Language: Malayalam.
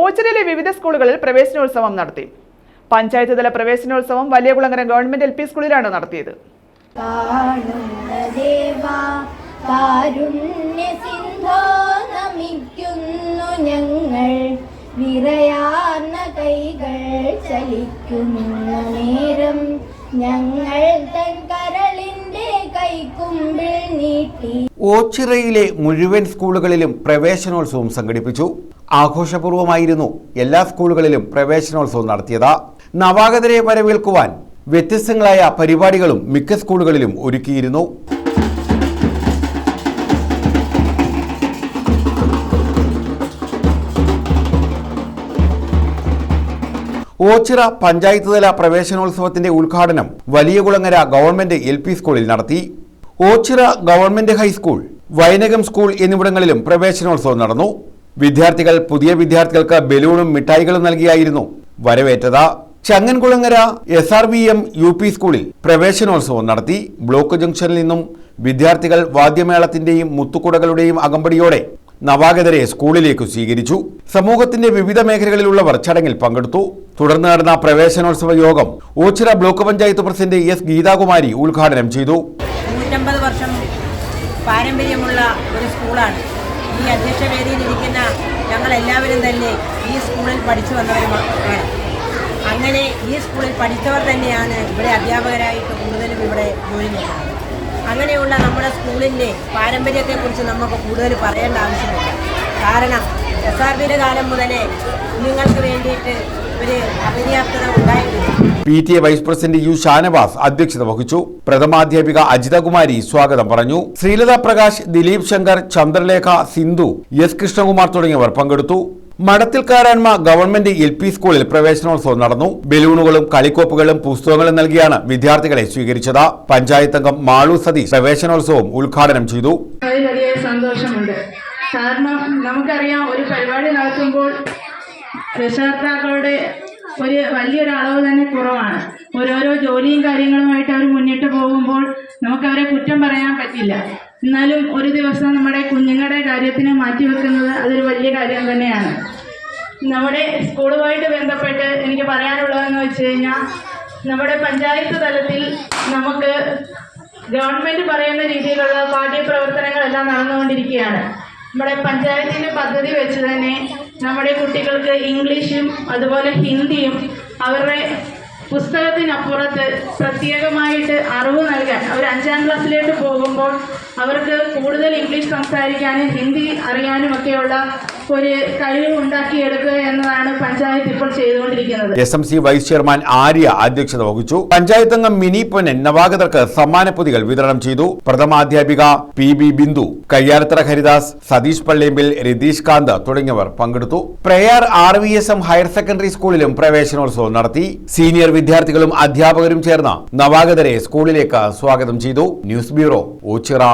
ഓച്ചിറയിലെ വിവിധ സ്കൂളുകളിൽ പ്രവേശനോത്സവം നടത്തി. പഞ്ചായത്ത് തല പ്രവേശനോത്സവം വലിയകുളങ്ങര ഗവൺമെന്റ് എൽ പി സ്കൂളിലാണ് നടത്തിയത്. കാണുന്ന ദേവാ കാരുണ്യ സിന്ധോ നമിക്കുന്നു ഞങ്ങൾ. വിറയാർന്ന കൈകൾ ചലിക്കുന്ന നേരം ഞങ്ങൾ തൻ കരളിന്റെ കൈക്കുമ്പിൾ നീട്ടി. ഓച്ചിറയിലെ മുഴുവൻ സ്കൂളുകളിലും പ്രവേശനോത്സവം സംഘടിപ്പിച്ചു. ആഘോഷപൂർവമായിരുന്നു എല്ലാ സ്കൂളുകളിലും പ്രവേശനോത്സവം നടത്തിയത്. നവാഗതരെ വരവേൽക്കുവാൻ വ്യത്യസ്തങ്ങളായ പരിപാടികളും മിക്ക സ്കൂളുകളിലും ഒരുക്കിയിരുന്നു. ഓച്ചിറ പഞ്ചായത്ത് തല പ്രവേശനോത്സവത്തിന്റെ ഉദ്ഘാടനം വലിയകുളങ്ങര ഗവൺമെന്റ് എൽ പി സ്കൂളിൽ നടത്തി. Ochira government high school Vainakam school എന്നിവിടങ്ങളിലും പ്രവേശനോത്സവം നടന്നു. വിദ്യാർത്ഥികൾ പുതിയ വിദ്യാർത്ഥികൾക്ക് ബലൂണും മിഠായികളും നൽകിയായിരുന്നു. വരവേറ്റത് Changankulangara S R V M U P സ്കൂളിൽ പ്രവേശനോത്സവം നടത്തി. ബ്ലോക്ക് ജംഗ്ഷനിൽ നിന്നും വിദ്യാർത്ഥികൾ വാദ്യമേളത്തിന്റെയും മുത്തുകുടകളുടെയും അകമ്പടിയോടെ നവാഗതരെ സ്കൂളിലേക്ക് സ്വീകരിച്ചു. സമൂഹത്തിന്റെ വിവിധ മേഖലകളിലുള്ളവർ ചടങ്ങിൽ പങ്കെടുത്തു. തുടർന്ന് നടന്ന പ്രവേശനോത്സവ യോഗം Oachira block panchayat president S Geethakumari ഉദ്ഘാടനം ചെയ്തു. നൂറ്റമ്പത് വർഷം പാരമ്പര്യമുള്ള ഒരു സ്കൂളാണ്. ഈ അധ്യക്ഷ വേദിയിലിരിക്കുന്ന ഞങ്ങളെല്ലാവരും തന്നെ ഈ സ്കൂളിൽ പഠിച്ചു വന്നവരുമാണ് അങ്ങനെ ഈ സ്കൂളിൽ പഠിച്ചവർ തന്നെയാണ് ഇവിടെ അധ്യാപകരായിട്ട് കൂടുതലും ഇവിടെ ജോലി ചെയ്യുന്നത് അങ്ങനെയുള്ള നമ്മുടെ സ്കൂളിന്റെ പാരമ്പര്യത്തെക്കുറിച്ച് നമുക്ക് കൂടുതൽ പറയേണ്ട ആവശ്യമില്ല. കാരണം എസ് ആർ ബിയുടെ കാലം മുതലേ കുഞ്ഞുങ്ങൾക്ക് വേണ്ടിയിട്ട് ഒരു അപര്യാപ്തത ഉണ്ടായിരുന്നു P T A vice president U Shanavas അധ്യക്ഷത വഹിച്ചു. പ്രഥമാധ്യാപിക അജിതകുമാരി സ്വാഗതം പറഞ്ഞു. ശ്രീലത പ്രകാശ് ദിലീപ് ശങ്കർ ചന്ദ്രലേഖ സിന്ധു എസ് കൃഷ്ണകുമാർ തുടങ്ങിയവർ പങ്കെടുത്തു. മടത്തിൽക്കാരാൻമ ഗവൺമെന്റ് എൽ പി സ്കൂളിൽ പ്രവേശനോത്സവം നടന്നു. ബലൂണുകളും കളിക്കോപ്പുകളും പുസ്തകങ്ങളും നൽകിയാണ് വിദ്യാർത്ഥികളെ സ്വീകരിച്ചത്. പഞ്ചായത്ത് അംഗം മാളു സതീഷ് പ്രവേശനോത്സവം ഉദ്ഘാടനം ചെയ്തു. സന്തോഷമുണ്ട്. കാരണം നമുക്കറിയാം ഒരു പരിപാടി നടത്തുമ്പോൾ രക്ഷകർത്താക്കളുടെ ഒരു വലിയൊരു അളവ് തന്നെ കുറവാണ്. ഓരോരോ ജോലിയും കാര്യങ്ങളുമായിട്ട് അവർ മുന്നിട്ട് പോകുമ്പോൾ നമുക്ക് അവരെ കുറ്റം പറയാൻ പറ്റില്ല. എന്നാലും ഒരു ദിവസം നമ്മുടെ കുഞ്ഞുങ്ങളുടെ കാര്യത്തിന് മാറ്റിവെക്കുന്നത് അതൊരു വലിയ കാര്യം തന്നെയാണ്. നമ്മുടെ സ്കൂളുമായിട്ട് ബന്ധപ്പെട്ട് എനിക്ക് പറയാനുള്ളതെന്ന് വെച്ച് കഴിഞ്ഞാൽ നമ്മുടെ പഞ്ചായത്ത് തലത്തിൽ നമുക്ക് ഗവൺമെന്റ് പറയുന്ന രീതിയിലുള്ള പാഠ്യപ്രവർത്തനങ്ങളെല്ലാം നടന്നുകൊണ്ടിരിക്കുകയാണ്. നമ്മുടെ പഞ്ചായത്തിന്റെ പദ്ധതി വെച്ച് തന്നെ നമ്മുടെ കുട്ടികൾക്ക് ഇംഗ്ലീഷും അതുപോലെ ഹിന്ദിയും അവരുടെ പുസ്തകത്തിനപ്പുറത്ത് പ്രത്യേകമായിട്ട് അറിവ് നൽകാൻ. അവർ അഞ്ചാം ക്ലാസ്സിലേക്ക് പോകുമ്പോൾ അവർക്ക് കൂടുതൽ ഇംഗ്ലീഷ് സംസാരിക്കാനും ഹിന്ദി അറിയാനും ഒക്കെയുള്ള ഒരു കഴിവ് ഇപ്പോൾ ചെയ്തുകൊണ്ടിരിക്കുന്നത് S M C vice chairman Arya അധ്യക്ഷത വഹിച്ചു. പഞ്ചായത്ത് അംഗം മിനി പൊന്നൻ നവാഗതർക്ക് സമ്മാനപ്പൊതികൾ വിതരണം ചെയ്തു. പ്രഥമാധ്യാപിക പി ബി ബിന്ദു കയ്യാരത്തറ ഹരിദാസ് സതീഷ് പള്ളിയമ്പിൽ രതീഷ് കാന്ത് തുടങ്ങിയവർ പങ്കെടുത്തു. Prayar R V S M higher secondary സ്കൂളിലും പ്രവേശനോത്സവം നടത്തി. സീനിയർ വിദ്യാർത്ഥികളും അധ്യാപകരും ചേർന്ന് നവാഗതരെ സ്കൂളിലേക്ക് സ്വാഗതം ചെയ്തു. News bureau Oachira.